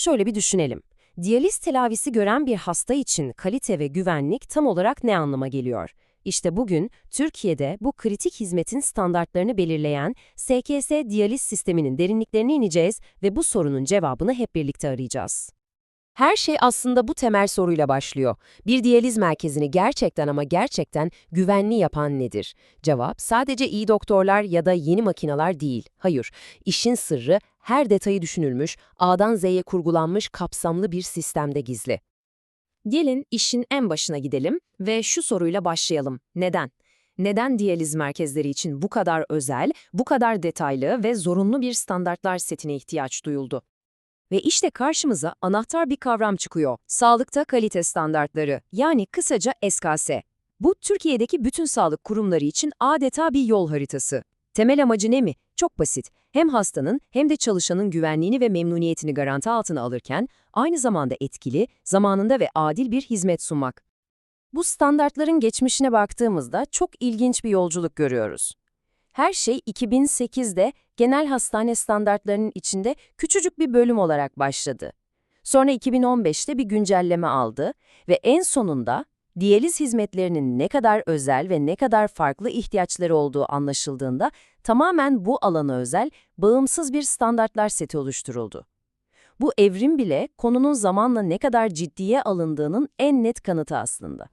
Şöyle bir düşünelim. Diyaliz tedavisi gören bir hasta için kalite ve güvenlik tam olarak ne anlama geliyor? İşte bugün Türkiye'de bu kritik hizmetin standartlarını belirleyen SKS diyaliz sisteminin derinliklerine ineceğiz ve bu sorunun cevabını hep birlikte arayacağız. Her şey aslında bu temel soruyla başlıyor. Bir diyaliz merkezini gerçekten ama gerçekten güvenli yapan nedir? Cevap sadece iyi doktorlar ya da yeni makineler değil. Hayır, işin sırrı her detayı düşünülmüş, A'dan Z'ye kurgulanmış kapsamlı bir sistemde gizli. Gelin işin en başına gidelim ve şu soruyla başlayalım. Neden? Neden diyaliz merkezleri için bu kadar özel, bu kadar detaylı ve zorunlu bir standartlar setine ihtiyaç duyuldu? Ve işte karşımıza anahtar bir kavram çıkıyor. Sağlıkta kalite standartları, yani kısaca SKS. Bu Türkiye'deki bütün sağlık kurumları için adeta bir yol haritası. Temel amacı ne mi? Çok basit. Hem hastanın hem de çalışanın güvenliğini ve memnuniyetini garanti altına alırken aynı zamanda etkili, zamanında ve adil bir hizmet sunmak. Bu standartların geçmişine baktığımızda çok ilginç bir yolculuk görüyoruz. Her şey 2008'de genel hastane standartlarının içinde küçücük bir bölüm olarak başladı. Sonra 2015'te bir güncelleme aldı ve en sonunda diyaliz hizmetlerinin ne kadar özel ve ne kadar farklı ihtiyaçları olduğu anlaşıldığında tamamen bu alana özel, bağımsız bir standartlar seti oluşturuldu. Bu evrim bile konunun zamanla ne kadar ciddiye alındığının en net kanıtı aslında.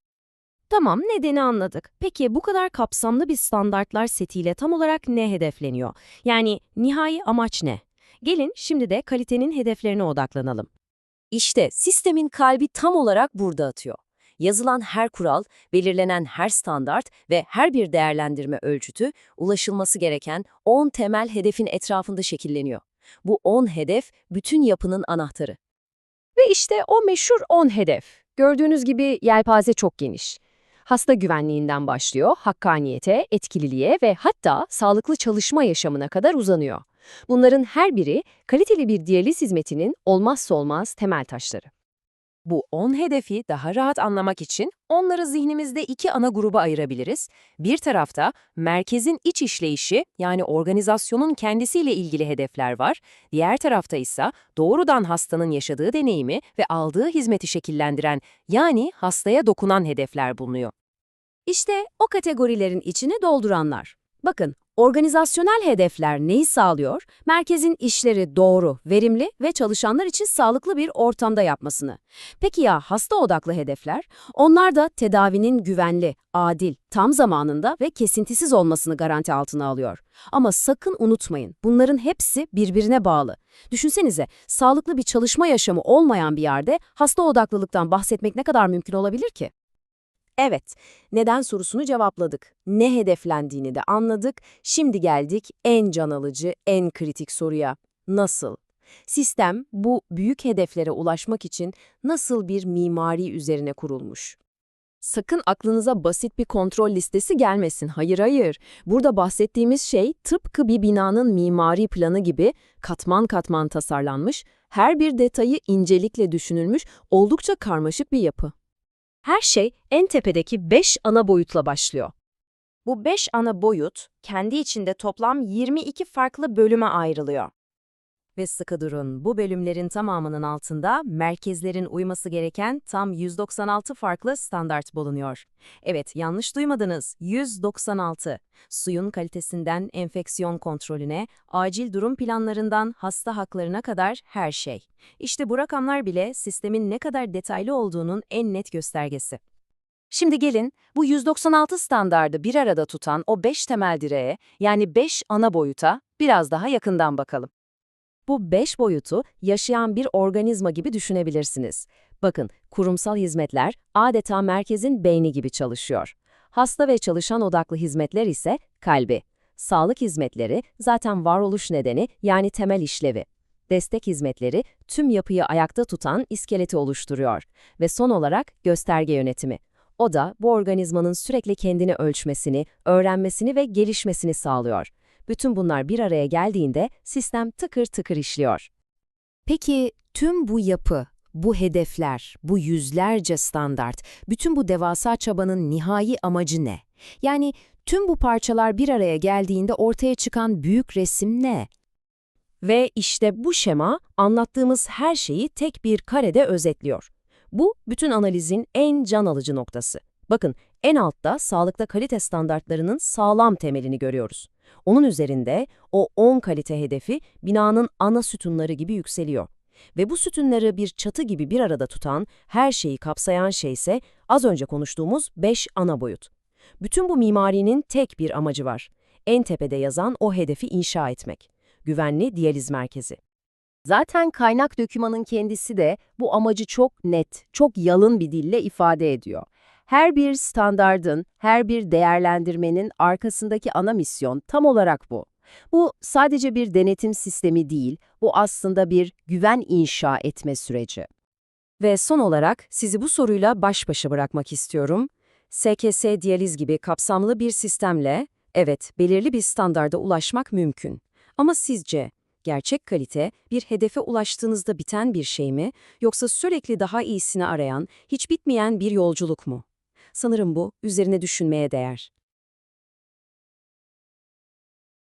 Tamam, nedeni anladık. Peki bu kadar kapsamlı bir standartlar setiyle tam olarak ne hedefleniyor? Yani nihai amaç ne? Gelin şimdi de kalitenin hedeflerine odaklanalım. İşte sistemin kalbi tam olarak burada atıyor. Yazılan her kural, belirlenen her standart ve her bir değerlendirme ölçütü ulaşılması gereken 10 temel hedefin etrafında şekilleniyor. Bu 10 hedef bütün yapının anahtarı. Ve işte o meşhur 10 hedef. Gördüğünüz gibi yelpaze çok geniş. Hasta güvenliğinden başlıyor, hakkaniyete, etkililiğe ve hatta sağlıklı çalışma yaşamına kadar uzanıyor. Bunların her biri kaliteli bir diyaliz hizmetinin olmazsa olmaz temel taşları. Bu 10 hedefi daha rahat anlamak için onları zihnimizde iki ana gruba ayırabiliriz. Bir tarafta merkezin iç işleyişi yani organizasyonun kendisiyle ilgili hedefler var. Diğer tarafta ise doğrudan hastanın yaşadığı deneyimi ve aldığı hizmeti şekillendiren yani hastaya dokunan hedefler bulunuyor. İşte o kategorilerin içini dolduranlar. Bakın, organizasyonel hedefler neyi sağlıyor? Merkezin işleri doğru, verimli ve çalışanlar için sağlıklı bir ortamda yapmasını. Peki ya hasta odaklı hedefler? Onlar da tedavinin güvenli, adil, tam zamanında ve kesintisiz olmasını garanti altına alıyor. Ama sakın unutmayın, bunların hepsi birbirine bağlı. Düşünsenize, sağlıklı bir çalışma yaşamı olmayan bir yerde hasta odaklılıktan bahsetmek ne kadar mümkün olabilir ki? Evet, neden sorusunu cevapladık. Ne hedeflendiğini de anladık. Şimdi geldik en can alıcı, en kritik soruya. Nasıl? Sistem bu büyük hedeflere ulaşmak için nasıl bir mimari üzerine kurulmuş? Sakın aklınıza basit bir kontrol listesi gelmesin. Hayır hayır. Burada bahsettiğimiz şey tıpkı bir binanın mimari planı gibi katman katman tasarlanmış, her bir detayı incelikle düşünülmüş, oldukça karmaşık bir yapı. Her şey en tepedeki 5 ana boyutla başlıyor. Bu 5 ana boyut kendi içinde toplam 22 farklı bölüme ayrılıyor. Ve sıkı durun, bu bölümlerin tamamının altında merkezlerin uyması gereken tam 196 farklı standart bulunuyor. Evet, yanlış duymadınız, 196. Suyun kalitesinden enfeksiyon kontrolüne, acil durum planlarından hasta haklarına kadar her şey. İşte bu rakamlar bile sistemin ne kadar detaylı olduğunun en net göstergesi. Şimdi gelin bu 196 standardı bir arada tutan o 5 temel direğe yani 5 ana boyuta biraz daha yakından bakalım. Bu beş boyutu yaşayan bir organizma gibi düşünebilirsiniz. Bakın, kurumsal hizmetler adeta merkezin beyni gibi çalışıyor. Hasta ve çalışan odaklı hizmetler ise kalbi. Sağlık hizmetleri zaten varoluş nedeni yani temel işlevi. Destek hizmetleri tüm yapıyı ayakta tutan iskeleti oluşturuyor. Ve son olarak gösterge yönetimi. O da bu organizmanın sürekli kendini ölçmesini, öğrenmesini ve gelişmesini sağlıyor. Bütün bunlar bir araya geldiğinde sistem tıkır tıkır işliyor. Peki tüm bu yapı, bu hedefler, bu yüzlerce standart, bütün bu devasa çabanın nihai amacı ne? Yani tüm bu parçalar bir araya geldiğinde ortaya çıkan büyük resim ne? Ve işte bu şema anlattığımız her şeyi tek bir karede özetliyor. Bu bütün analizin en can alıcı noktası. Bakın en altta sağlıkta kalite standartlarının sağlam temelini görüyoruz. Onun üzerinde o 10 kalite hedefi binanın ana sütunları gibi yükseliyor. Ve bu sütunları bir çatı gibi bir arada tutan, her şeyi kapsayan şey ise az önce konuştuğumuz 5 ana boyut. Bütün bu mimarinin tek bir amacı var. En tepede yazan o hedefi inşa etmek. Güvenli diyaliz merkezi. Zaten kaynak dokümanın kendisi de bu amacı çok net, çok yalın bir dille ifade ediyor. Her bir standardın, her bir değerlendirmenin arkasındaki ana misyon tam olarak bu. Bu sadece bir denetim sistemi değil, bu aslında bir güven inşa etme süreci. Ve son olarak sizi bu soruyla baş başa bırakmak istiyorum. SKS diyaliz gibi kapsamlı bir sistemle, evet belirli bir standarda ulaşmak mümkün. Ama sizce gerçek kalite bir hedefe ulaştığınızda biten bir şey mi, yoksa sürekli daha iyisini arayan, hiç bitmeyen bir yolculuk mu? Sanırım bu üzerine düşünmeye değer.